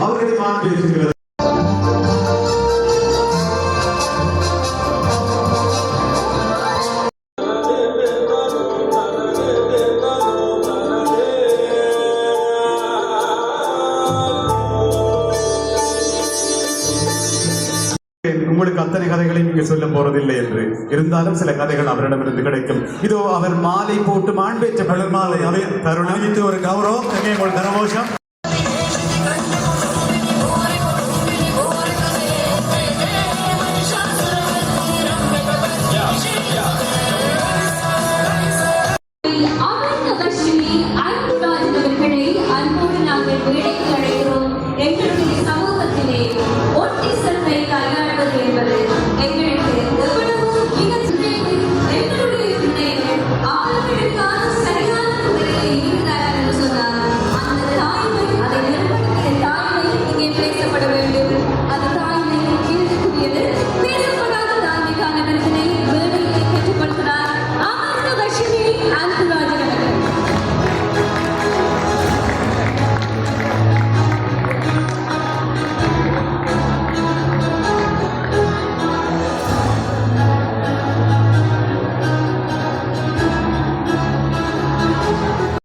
அவர்களை நான் பேசுகிறது உங்களுக்கு அத்தனை கதைகளை நீங்க சொல்ல போறதில்லை என்று. இருந்தாலும் சில கதைகள் அவரிடமிருந்து கிடைக்கும். இதோ அவர் மாலை போட்டு மாண்பேற்ற மலர் மாலை அவை தருணம் ஒரு கௌரவம் தரமோஷம் വീഡിയോ